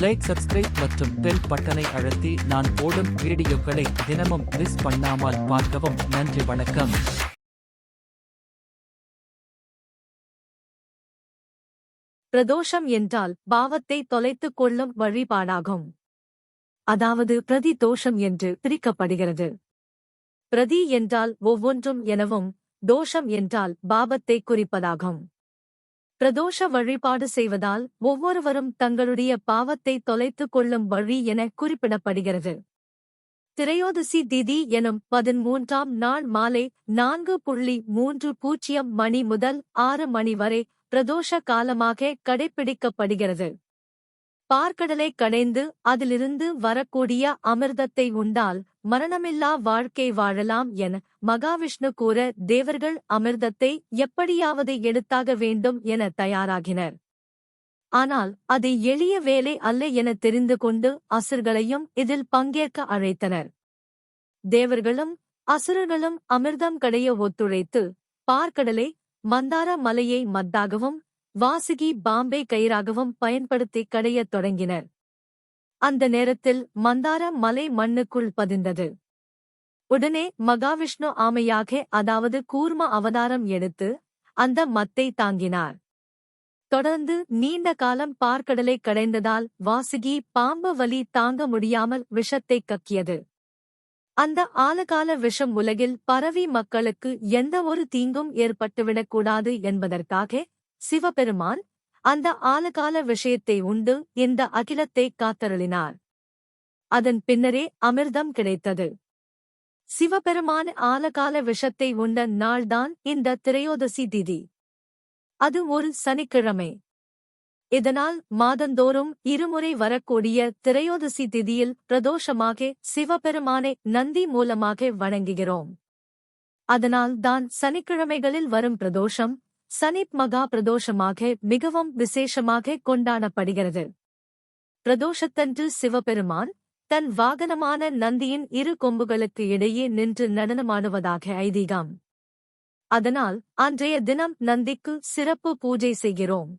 Like subscribe மற்றும் bell பட்டனை அழுத்தி நான் போடும் வீடியோக்களை தினமும் மிஸ் பண்ணாமல் பார்க்கவும் நன்றி வணக்கம். பிரதோஷம் என்றால் பாவத்தை தொலைத்துக் கொள்ளும் வழிபாடாகும். அதாவது பிரதி தோஷம் என்று பிரிக்கப்படுகிறது. பிரதி என்றால் ஒவ்வொன்றும் எனவும் தோஷம் என்றால் பாவத்தை குறிப்பதாகும். பிரதோஷ வழிபாடு செய்வதால் ஒவ்வொருவரும் தங்களுடைய பாவத்தை தொலைத்துக் கொள்ளும் வழி என குறிப்பிடப்படுகிறது. திரையோதசி திதி எனும் பதிமூன்றாம் நாள் மாலை நான்கு புள்ளி மூன்று பூஜ்ஜியம் மணி முதல் ஆறு மணி வரை பிரதோஷ காலமாக கடைப்பிடிக்கப்படுகிறது பார்க்கடலை கடைந்து அதிலிருந்து வரக்கூடிய அமிர்தத்தை உண்டால் மரணமில்லா வாழ்க்கை வாழலாம் என மகாவிஷ்ணு கூற தேவர்கள் அமிர்தத்தை எப்படியாவது எடுத்தாக வேண்டும் என தயாராகினர். ஆனால் அது எளிய வேலை அல்ல என தெரிந்து கொண்டு அசுர்களையும் இதில் பங்கேற்க அழைத்தனர். தேவர்களும் அசுரர்களும் அமிர்தம் கடைய ஒத்துழைத்து பார்க்கடலை மந்தார மலையை மத்தாகவும் வாசுகி பாம்பே கயிறாகவும் பயன்படுத்தி கடையத் தொடங்கினர். அந்த நேரத்தில் மந்தார மலை மண்ணுக்குள் பதிந்தது. உடனே மகாவிஷ்ணு ஆமையாக அதாவது கூர்ம அவதாரம் எடுத்து அந்த மத்தை தாங்கினார். தொடர்ந்து நீண்ட காலம் பார்க்கடலை கடைந்ததால் வாசுகி பாம்பு வலி தாங்க முடியாமல் விஷத்தை கக்கியது. அந்த ஆலகால விஷம் உலகில் பரவி மக்களுக்கு எந்த ஒரு தீங்கும் ஏற்பட்டுவிடக்கூடாது என்பதற்காக சிவபெருமான் அந்த ஆலகால விஷயத்தை உண்டு இந்த அகிலத்தை காத்தருளினார். அதன் பின்னரே அமிர்தம் கிடைத்தது. சிவபெருமான் ஆலகால விஷத்தை உண்ட நாள்தான் இந்த திரையோதசி திதி. அது ஒரு சனிக்கிழமை. இதனால் மாதந்தோறும் இருமுறை வரக்கூடிய திரையோதசி திதியில் பிரதோஷமாக சிவபெருமானை நந்தி மூலமாக வணங்குகிறோம். அதனால் தான் சனிக்கிழமைகளில் வரும் பிரதோஷம் சனிப் மகா பிரதோஷமாக மிகவும் விசேஷமாக கொண்டாடப்படுகிறது. பிரதோஷத்தன்று சிவபெருமான் தன் வாகனமான நந்தியின் இரு கொம்புகளுக்கு இடையே நின்று நடனமாடுவதாக ஐதீகம். அதனால் அன்றைய தினம் நந்திக்கு சிறப்பு பூஜை செய்கிறோம்.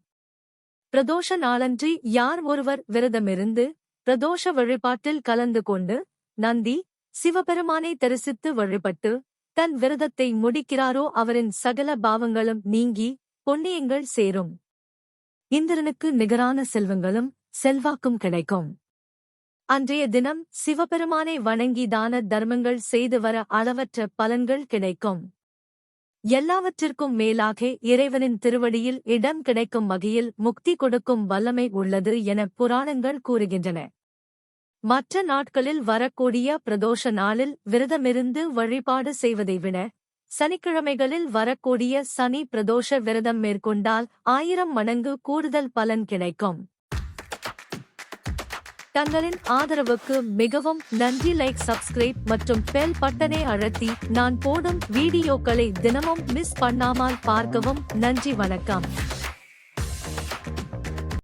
பிரதோஷ நாளன்றி யார் ஒருவர் விரதமிருந்து பிரதோஷ வழிபாட்டில் கலந்து கொண்டு நந்தி சிவபெருமானை தரிசித்து வழிபட்டு தன் விரதத்தை முடிக்கிறாரோ அவரின் சகல பாவங்களும் நீங்கி பொன்னியங்கள் சேரும். இந்திரனுக்கு நிகரான செல்வங்களும் செல்வாக்கும் கிடைக்கும். அன்றைய தினம் சிவபெருமானை வணங்கி தான தர்மங்கள் செய்து வர அளவற்ற பலன்கள் கிடைக்கும். எல்லாவற்றிற்கும் மேலாக இறைவனின் திருவடியில் இடம் கிடைக்கும் வகையில் முக்தி கொடுக்கும் வல்லமை உள்ளது என புராணங்கள் கூறுகின்றன. மற்ற நாட்களில் வரக்கூடிய பிரதோஷ நாளில் விரதமிருந்து வழிபாடு செய்வதை விட சனிக்கிழமைகளில் வரக்கூடிய சனி பிரதோஷ விரதம் மேற்கொண்டால் ஆயிரம் மடங்கு கூடுதல் பலன் கிடைக்கும். தங்களின் ஆதரவுக்கு மிகவும் நன்றி லைக் சப்ஸ்கிரைப் மற்றும் பெல் பட்டனை அழுத்தி நான் போடும் வீடியோக்களை தினமும் மிஸ் பண்ணாமல் பார்க்கவும் நன்றி வணக்கம்.